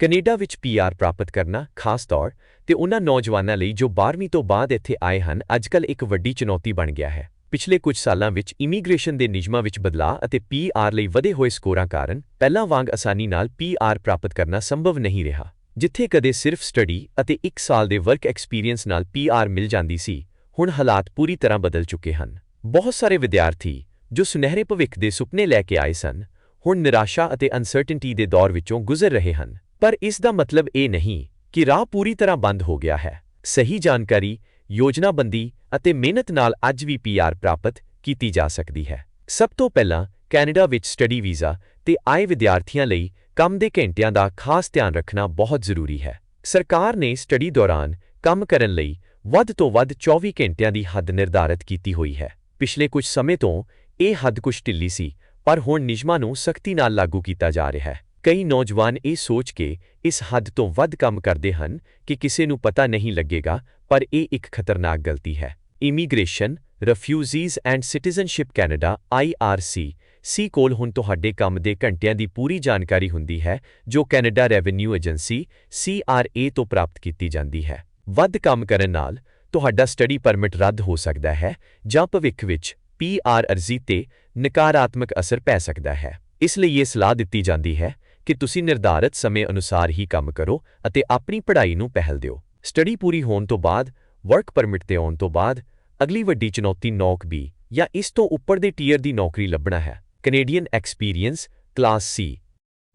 Canada ਵਿੱਚ PR ਪ੍ਰਾਪਤ ਕਰਨਾ, ਖਾਸ ਤੌਰ, ਤੇ ਉਹਨਾਂ ਨੌਜਵਾਨਾਂ ਲਈ ਜੋ 12ਵੀਂ ਤੋਂ ਬਾਅਦ ਇੱਥੇ ਆਏ ਹਨ ਅੱਜਕੱਲ ਇੱਕ ਵੱਡੀ ਚੁਣੌਤੀ ਬਣ ਗਿਆ ਹੈ। ਪਿਛਲੇ ਕੁਝ ਸਾਲਾਂ ਵਿੱਚ ਇਮੀਗ੍ਰੇਸ਼ਨ ਦੇ ਨਿਯਮਾਂ ਵਿੱਚ ਬਦਲਾਅ ਅਤੇ ਪੀਆਰ ਲਈ ਵਧੇ ਹੋਏ ਸਕੋਰਾਂ ਕਾਰਨ ਪਹਿਲਾਂ ਵਾਂਗ ਆਸਾਨੀ ਨਾਲ ਪੀਆਰ ਪ੍ਰਾਪਤ ਕਰਨਾ ਸੰਭਵ ਨਹੀਂ ਰਿਹਾ। ਜਿੱਥੇ ਕਦੇ ਸਿਰਫ ਸਟੱਡੀ ਅਤੇ 1 ਸਾਲ ਦੇ ਵਰਕ ਐਕਸਪੀਰੀਅੰਸ ਨਾਲ ਪੀਆਰ ਮਿਲ ਜਾਂਦੀ ਸੀ, ਹੁਣ ਹਾਲਾਤ ਪੂਰੀ ਤਰ੍ਹਾਂ ਬਦਲ ਚੁੱਕੇ ਹਨ। ਬਹੁਤ ਸਾਰੇ ਵਿਦਿਆਰਥੀ ਜੋ ਸੁਨਹਿਰੇ ਭਵਿੱਖ ਦੇ ਸੁਪਨੇ ਲੈ ਕੇ ਆਏ ਸਨ, ਹੁਣ ਨਿਰਾਸ਼ਾ ਅਤੇ ਅਨਸਰਟਨਟੀ ਦੇ ਦੌਰ ਵਿੱਚੋਂ ਗੁਜ਼ਰ ਰਹੇ ਹਨ। ਪਰ ਇਸ ਦਾ ਮਤਲਬ ਇਹ ਨਹੀਂ ਕਿ ਰਾਹ ਪੂਰੀ ਤਰ੍ਹਾਂ ਬੰਦ ਹੋ ਗਿਆ ਹੈ। ਸਹੀ ਜਾਣਕਾਰੀ, ਯੋਜਨਾਬੰਦੀ ਅਤੇ ਮਿਹਨਤ ਨਾਲ ਅੱਜ ਵੀ ਪੀਆਰ ਪ੍ਰਾਪਤ ਕੀਤੀ ਜਾ ਸਕਦੀ ਹੈ। ਸਭ ਤੋਂ ਪਹਿਲਾਂ ਕੈਨੇਡਾ ਵਿੱਚ ਸਟੱਡੀ ਵੀਜ਼ਾ ਤੇ ਆਏ ਵਿਦਿਆਰਥੀਆਂ ਲਈ ਕੰਮ ਦੇ ਘੰਟਿਆਂ ਦਾ ਖਾਸ ਧਿਆਨ ਰੱਖਣਾ ਬਹੁਤ ਜ਼ਰੂਰੀ ਹੈ। ਸਰਕਾਰ ਨੇ ਸਟੱਡੀ ਦੌਰਾਨ ਕੰਮ ਕਰਨ ਲਈ ਵੱਧ ਤੋਂ ਵੱਧ 24 ਘੰਟਿਆਂ ਦੀ ਹੱਦ ਨਿਰਧਾਰਤ ਕੀਤੀ ਹੋਈ ਹੈ। ਪਿਛਲੇ ਕੁਝ ਸਮੇਂ ਤੋਂ ਇਹ ਹੱਦ ਕੁਝ ਢਿੱਲੀ ਸੀ, ਪਰ ਹੁਣ ਨਿਯਮਾਂ ਨੂੰ ਸਖਤੀ ਨਾਲ ਲਾਗੂ ਕੀਤਾ ਜਾ ਰਿਹਾ ਹੈ। ਕਈ ਨੌਜਵਾਨ ਇਹ ਸੋਚ ਕੇ ਇਸ ਹੱਦ ਤੋਂ ਵੱਧ ਕੰਮ ਕਰਦੇ ਹਨ ਕਿ ਕਿਸੇ ਨੂੰ ਪਤਾ ਨਹੀਂ ਲੱਗੇਗਾ, ਪਰ ਇਹ ਇੱਕ ਖਤਰਨਾਕ ਗਲਤੀ ਹੈ। Immigration, refugees and citizenship Canada IRC C ਕੋਲ ਹੁਣ ਤੁਹਾਡੇ ਕੰਮ ਦੇ ਘੰਟਿਆਂ ਦੀ ਪੂਰੀ ਜਾਣਕਾਰੀ ਹੁੰਦੀ ਹੈ, ਜੋ ਕੈਨੇਡਾ ਰੈਵਨਿਊ ਏਜੰਸੀ ਸੀਆਰਏ ਤੋਂ ਪ੍ਰਾਪਤ ਕੀਤੀ ਜਾਂਦੀ ਹੈ। ਵੱਧ ਕੰਮ ਕਰਨ ਨਾਲ ਤੁਹਾਡਾ ਸਟੱਡੀ ਪਰਮਿਟ ਰੱਦ ਹੋ ਸਕਦਾ ਹੈ, ਜਾਂ ਭਵਿੱਖ ਵਿੱਚ ਪੀਆਰ ਅਰਜ਼ੀ ਤੇ ਨਕਾਰਾਤਮਕ ਅਸਰ ਪੈ ਸਕਦਾ ਹੈ। ਇਸ ਲਈ ਇਹ ਸਲਾਹ ਦਿੱਤੀ ਜਾਂਦੀ ਹੈ ਕਿ ਤੁਸੀਂ ਨਿਰਧਾਰਤ ਸਮੇਂ ਅਨੁਸਾਰ ਹੀ ਕੰਮ ਕਰੋ ਅਤੇ ਆਪਣੀ ਪੜ੍ਹਾਈ ਨੂੰ ਪਹਿਲ ਦਿਓ। ਸਟੱਡੀ ਪੂਰੀ ਹੋਣ ਤੋਂ ਬਾਅਦ ਵਰਕ ਪਰਮਿਟ ਤੇ ਆਉਣ ਤੋਂ ਬਾਅਦ, ਅਗਲੀ ਵੱਡੀ ਚੁਣੌਤੀ ਨੌਕ ਬੀ ਜਾਂ ਇਸ ਤੋਂ ਉੱਪਰ ਦੇ ਟੀਅਰ ਦੀ ਨੌਕਰੀ ਲੱਭਣਾ ਹੈ। Canadian experience class C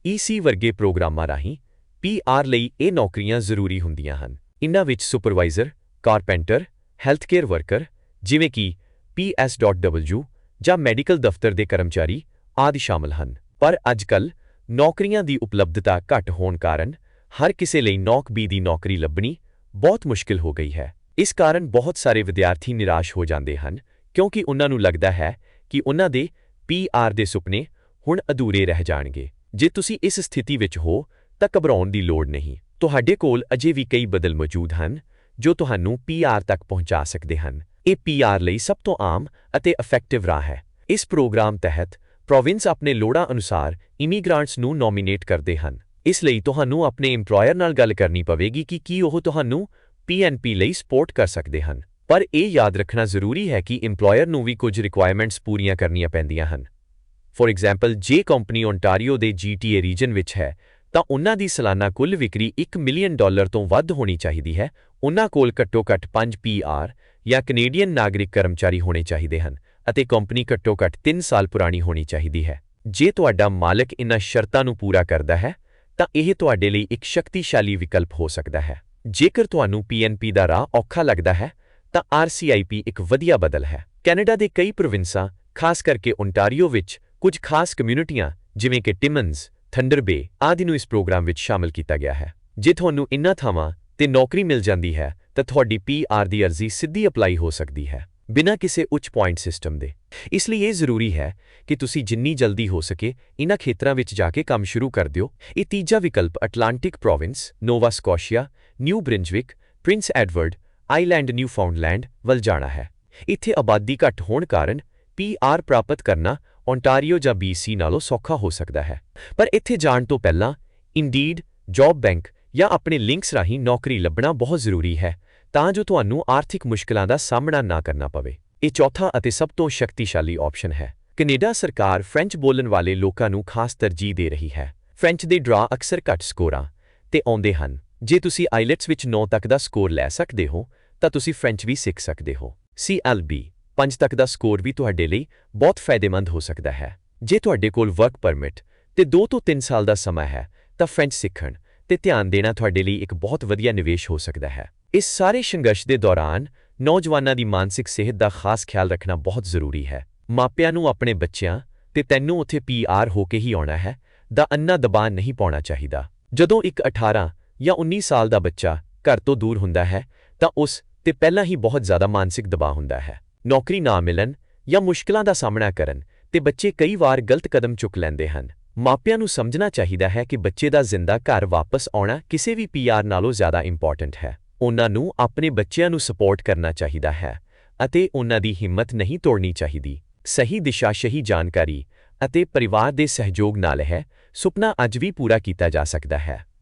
EC ਵਰਗੇ ਪ੍ਰੋਗਰਾਮਾਂ ਰਾਹੀਂ ਪੀਆਰ ਲਈ ਇਹ ਨੌਕਰੀਆਂ ਜ਼ਰੂਰੀ ਹੁੰਦੀਆਂ ਹਨ। ਇਨ੍ਹਾਂ ਵਿੱਚ ਸੁਪਰਵਾਈਜ਼ਰ ਕਾਰਪੈਂਟਰ ਹੈਲਥਕੇਅਰ ਵਰਕਰ ਜਿਵੇਂ ਕਿ ਪੀਐਸ.ਡਬਲਯੂ ਜਾਂ ਮੈਡੀਕਲ ਦਫ਼ਤਰ ਦੇ ਕਰਮਚਾਰੀ ਆਦਿ ਸ਼ਾਮਲ ਹਨ। ਪਰ ਅੱਜਕੱਲ ਨੌਕਰੀਆਂ ਦੀ ਉਪਲਬਧਤਾ ਘੱਟ ਹੋਣ ਕਾਰਨ ਹਰ ਕਿਸੇ ਲਈ ਨੌਕ ਬੀ ਦੀ ਨੌਕਰੀ ਲੱਭਣੀ ਬਹੁਤ ਮੁਸ਼ਕਿਲ ਹੋ ਗਈ ਹੈ। ਇਸ ਕਾਰਨ ਬਹੁਤ ਸਾਰੇ ਵਿਦਿਆਰਥੀ ਨਿਰਾਸ਼ ਹੋ ਜਾਂਦੇ ਹਨ, ਕਿਉਂਕਿ ਉਹਨਾਂ ਨੂੰ ਲੱਗਦਾ ਹੈ ਕਿ ਉਹਨਾਂ ਦੇ ਪੀਆਰ ਦੇ ਸੁਪਨੇ ਹੁਣ ਅਧੂਰੇ ਰਹਿ ਜਾਣਗੇ। ਜੇ ਤੁਸੀਂ ਇਸ ਸਥਿਤੀ ਵਿੱਚ ਹੋ, ਤਾਂ ਘਬਰਾਉਣ ਦੀ ਲੋੜ ਨਹੀਂ। ਤੁਹਾਡੇ ਕੋਲ ਅਜੇ ਵੀ ਕਈ ਬਦਲ ਮੌਜੂਦ ਹਨ, ਜੋ ਤੁਹਾਨੂੰ ਪੀਆਰ ਤੱਕ ਪਹੁੰਚਾ ਸਕਦੇ ਹਨ। ਇਹ ਪੀਆਰ ਲਈ ਸਭ ਤੋਂ ਆਮ ਅਤੇ ਇਫੈਕਟਿਵ ਰਾਹ ਹੈ। ਇਸ ਪ੍ਰੋਗਰਾਮ ਤਹਿਤ ਪ੍ਰੋਵਿੰਸ ਆਪਣੇ ਲੋੜਾਂ ਅਨੁਸਾਰ ਇਮੀਗ੍ਰਾਂਟਸ ਨੂੰ ਨੋਮੀਨੇਟ ਕਰਦੇ ਹਨ। ਇਸ ਲਈ ਤੁਹਾਨੂੰ ਆਪਣੇ EMPLOYER ਨਾਲ ਗੱਲ ਕਰਨੀ ਪਵੇਗੀ ਕਿ ਕੀ ਉਹ ਤੁਹਾਨੂੰ ਪੀਐਨਪੀ ਲਈ ਸਪੋਰਟ ਕਰ ਸਕਦੇ ਹਨ। ਪਰ ਇਹ ਯਾਦ ਰੱਖਣਾ ਜ਼ਰੂਰੀ ਹੈ ਕਿ EMPLOYER ਨੂੰ ਵੀ ਕੁਝ ਰਿਕੁਆਇਰਮੈਂਟਸ ਪੂਰੀਆਂ ਕਰਨੀਆਂ ਪੈਂਦੀਆਂ ਹਨ। ਫੋਰ ਐਗਜ਼ਾਮਪਲ ਜੇ ਕੰਪਨੀ ਓਨਟਾਰੀਓ ਦੇ ਜੀਟੀਏ ਰੀਜਨ ਵਿੱਚ ਹੈ, ਤਾਂ ਉਹਨਾਂ ਦੀ ਸਾਲਾਨਾ ਕੁੱਲ ਵਿਕਰੀ 1 ਮਿਲੀਅਨ ਡਾਲਰ ਤੋਂ ਵੱਧ ਹੋਣੀ ਚਾਹੀਦੀ ਹੈ। ਉਹਨਾਂ ਕੋਲ ਘੱਟੋ-ਘੱਟ 5 ਪੀਆਰ ਜਾਂ ਕੈਨੇਡੀਅਨ ਨਾਗਰਿਕ ਕਰਮਚਾਰੀ ਹੋਣੇ ਚਾਹੀਦੇ ਹਨ। ਅਤੇ ਕੰਪਨੀ ਘੱਟੋ-ਘੱਟ 3 ਸਾਲ ਪੁਰਾਣੀ ਹੋਣੀ ਚਾਹੀਦੀ ਹੈ। ਜੇ ਤੁਹਾਡਾ ਮਾਲਕ ਇਨ੍ਹਾਂ ਸ਼ਰਤਾਂ ਨੂੰ ਪੂਰਾ ਕਰਦਾ ਹੈ, ਤਾਂ ਇਹ ਤੁਹਾਡੇ ਲਈ ਇੱਕ ਸ਼ਕਤੀਸ਼ਾਲੀ ਵਿਕਲਪ ਹੋ ਸਕਦਾ ਹੈ। ਜੇਕਰ ਤੁਹਾਨੂੰ ਪੀਐਨਪੀ ਦਾ ਰਾਹ ਔਖਾ ਲੱਗਦਾ ਹੈ, ਤਾਂ ਆਰਸੀਆਈਪੀ ਇੱਕ ਵਧੀਆ ਬਦਲ ਹੈ। ਕੈਨੇਡਾ ਦੇ ਕਈ ਪ੍ਰੋਵਿੰਸਾਂ, ਖਾਸ ਕਰਕੇ ਓਨਟਾਰੀਓ ਵਿੱਚ, ਕੁਝ ਖਾਸ ਕਮਿਊਨਿਟੀਆਂ, ਜਿਵੇਂ ਕਿ ਟਿਮਨਸ ਥੰਡਰ ਬੇ ਆਦਿ ਨੂੰ ਇਸ ਪ੍ਰੋਗਰਾਮ ਵਿੱਚ ਸ਼ਾਮਲ ਕੀਤਾ ਗਿਆ ਹੈ। ਜੇ ਤੁਹਾਨੂੰ ਇਨ੍ਹਾਂ ਥਾਵਾਂ ਤੇ ਨੌਕਰੀ ਮਿਲ ਜਾਂਦੀ ਹੈ, ਤਾਂ ਤੁਹਾਡੀ ਪੀਆਰ ਦੀ ਅਰਜ਼ੀ ਸਿੱਧੀ ਅਪਲਾਈ ਹੋ ਸਕਦੀ ਹੈ। ਬਿਨਾਂ ਕਿਸੇ ਉੱਚ ਪੁਆਇੰਟ ਸਿਸਟਮ ਦੇ। ਇਸ ਲਈ ਇਹ ਜ਼ਰੂਰੀ ਹੈ ਕਿ ਤੁਸੀਂ ਜਿੰਨੀ ਜਲਦੀ ਹੋ ਸਕੇ, ਇਨ੍ਹਾਂ ਖੇਤਰਾਂ ਵਿੱਚ ਜਾ ਕੇ ਕੰਮ ਸ਼ੁਰੂ ਕਰ ਦਿਓ। ਇਹ ਤੀਜਾ ਵਿਕਲਪ Atlantic province Nova Scotia New Brunswick Prince Edward Island Newfoundland ਵੱਲ ਜਾਣਾ ਹੈ। ਇੱਥੇ ਆਬਾਦੀ ਘੱਟ ਹੋਣ ਕਾਰਨ ਪੀਆਰ ਪ੍ਰਾਪਤ ਕਰਨਾ ਓਨਟਾਰੀਓ ਜਾਂ ਬੀਸੀ ਨਾਲੋਂ ਸੌਖਾ ਹੋ ਸਕਦਾ ਹੈ। ਪਰ ਇੱਥੇ ਜਾਣ ਤੋਂ ਪਹਿਲਾਂ ਇੰਡੀਡ ਜੌਬ ਬੈਂਕ ਜਾਂ ਆਪਣੇ ਲਿੰਕਸ ਰਾਹੀਂ ਨੌਕਰੀ ਲੱਭਣਾ ਬਹੁਤ ਜ਼ਰੂਰੀ ਹੈ। ਤਾਂ ਜੋ ਤੁਹਾਨੂੰ ਆਰਥਿਕ ਮੁਸ਼ਕਲਾਂ ਦਾ ਸਾਹਮਣਾ ਨਾ ਕਰਨਾ ਪਵੇ। ਇਹ ਚੌਥਾ ਅਤੇ ਸਭ ਤੋਂ ਸ਼ਕਤੀਸ਼ਾਲੀ ਆਪਸ਼ਨ ਹੈ। ਕੈਨੇਡਾ ਸਰਕਾਰ ਫ੍ਰੈਂਚ ਬੋਲਣ ਵਾਲੇ ਲੋਕਾਂ ਨੂੰ ਖਾਸ ਤਰਜੀਹ ਦੇ ਰਹੀ ਹੈ। ਫ੍ਰੈਂਚ ਦੇ ਡਰਾ ਅਕਸਰ ਘੱਟ ਸਕੋਰਾਂ ਤੇ ਆਉਂਦੇ ਹਨ। ਜੇ ਤੁਸੀਂ ਆਈਲੈਟਸ ਵਿੱਚ 9 ਤੱਕ ਦਾ ਸਕੋਰ ਲੈ ਸਕਦੇ ਹੋ, ਤਾਂ ਤੁਸੀਂ ਫ੍ਰੈਂਚ ਵੀ ਸਿੱਖ ਸਕਦੇ ਹੋ। ਸੀਐਲਬੀ 5 ਤੱਕ ਦਾ ਸਕੋਰ ਵੀ ਤੁਹਾਡੇ ਲਈ ਬਹੁਤ ਫਾਇਦੇਮੰਦ ਹੋ ਸਕਦਾ ਹੈ। ਜੇ ਤੁਹਾਡੇ ਕੋਲ ਵਰਕ ਪਰਮਿਟ ਤੇ 2 ਤੋਂ 3 ਸਾਲ ਦਾ ਸਮਾਂ ਹੈ, ਤਾਂ ਫ੍ਰੈਂਚ ਸਿੱਖਣ ਤੇ ਧਿਆਨ ਦੇਣਾ ਤੁਹਾਡੇ ਲਈ ਇੱਕ ਬਹੁਤ ਵਧੀਆ ਨਿਵੇਸ਼ ਹੋ ਸਕਦਾ ਹੈ। ਇਸ ਸਾਰੇ ਸੰਘਰਸ਼ ਦੇ ਦੌਰਾਨ ਨੌਜਵਾਨਾਂ ਦੀ ਮਾਨਸਿਕ ਸਿਹਤ ਦਾ ਖਾਸ ਖਿਆਲ ਰੱਖਣਾ ਬਹੁਤ ਜ਼ਰੂਰੀ ਹੈ। ਮਾਪਿਆਂ ਨੂੰ ਆਪਣੇ ਬੱਚਿਆਂ ਤੇ ਤੈਨੂੰ ਉੱਥੇ ਪੀਆਰ ਹੋ ਕੇ ਹੀ ਆਉਣਾ ਹੈ, ਦਾ ਅੰਨਾ ਦਬਾਅ ਨਹੀਂ ਪਾਉਣਾ ਚਾਹੀਦਾ। ਜਦੋਂ ਇੱਕ 18 ਜਾਂ 19 ਸਾਲ ਦਾ ਬੱਚਾ ਘਰ ਤੋਂ ਦੂਰ ਹੁੰਦਾ ਹੈ, ਤਾਂ ਉਸ ਤੇ ਪਹਿਲਾਂ ਹੀ ਬਹੁਤ ਜ਼ਿਆਦਾ ਮਾਨਸਿਕ ਦਬਾਅ ਹੁੰਦਾ ਹੈ। ਨੌਕਰੀ ਨਾ ਮਿਲਣ ਜਾਂ ਮੁਸ਼ਕਲਾਂ ਦਾ ਸਾਹਮਣਾ ਕਰਨ ਤੇ ਬੱਚੇ ਕਈ ਵਾਰ ਗਲਤ ਕਦਮ ਚੁੱਕ ਲੈਂਦੇ ਹਨ। ਮਾਪਿਆਂ ਨੂੰ ਸਮਝਣਾ ਚਾਹੀਦਾ ਹੈ ਕਿ ਬੱਚੇ ਦਾ ਜ਼ਿੰਦਾ ਘਰ ਵਾਪਸ ਆਉਣਾ ਕਿਸੇ ਵੀ ਪੀਆਰ ਨਾਲੋਂ ਜ਼ਿਆਦਾ ਇੰਪੋਰਟੈਂਟ ਹੈ। ਉਹਨਾਂ ਨੂੰ ਆਪਣੇ ਬੱਚਿਆਂ ਨੂੰ ਸਪੋਰਟ ਕਰਨਾ ਚਾਹੀਦਾ ਹੈ ਅਤੇ ਉਹਨਾਂ ਦੀ ਹਿੰਮਤ ਨਹੀਂ ਤੋੜਨੀ ਚਾਹੀਦੀ। ਸਹੀ ਦਿਸ਼ਾ ਸਹੀ ਜਾਣਕਾਰੀ ਅਤੇ ਪਰਿਵਾਰ ਦੇ ਸਹਿਯੋਗ ਨਾਲ ਹੈ ਸੁਪਨਾ ਅੱਜ ਵੀ ਪੂਰਾ ਕੀਤਾ ਜਾ ਸਕਦਾ ਹੈ।